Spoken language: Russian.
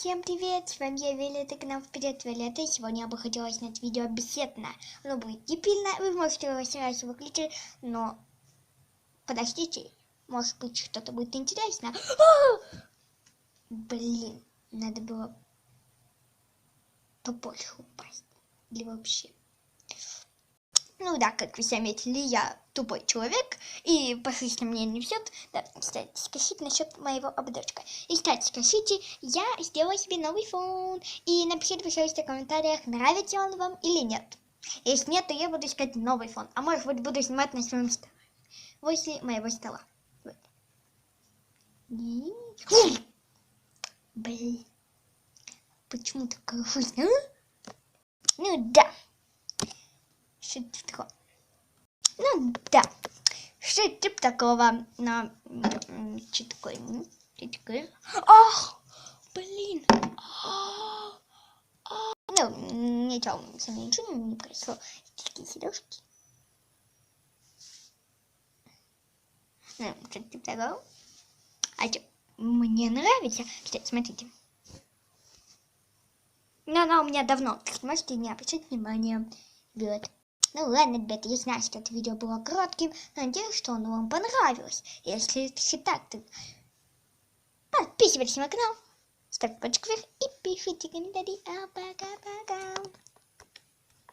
Всем привет, с вами я Виолетта, канал Вперед Виолетта, сегодня я бы хотела снять видео беседное. Оно будет дебильное, вы можете его сразу выключить, но подождите, может быть что-то будет интересно. Блин, надо было побольше упасть, или вообще. Ну да, как вы заметили, я тупой человек, и по жизни мне не везет. Да, кстати, скажите насчет моего ободочка. И, кстати, скажите, я сделала себе новый фон. И напишите, пожалуйста, в комментариях, нравится он вам или нет. Если нет, то я буду искать новый фон. А может быть, буду снимать на своем столе. Возле моего стола. Вот. И... Блин. Почему такая жизнь, а? Ну да. Что такое? Ну да. Что тип такого на... Что такое? Что такое? Ах! Блин! А, а. Ну, ничего, со мной ничего не прошло. Такие сережки. Ну, что типа такого. А что? Мне нравится. Кстати, смотрите. Но она у меня давно. Так можете не обращать внимания. Вот. Ну ладно, ребята, я знаю, что это видео было коротким, надеюсь, что оно вам понравилось. Если это так, то подписывайтесь на канал, ставьте пальчик вверх и пишите комментарии. А пока-пока.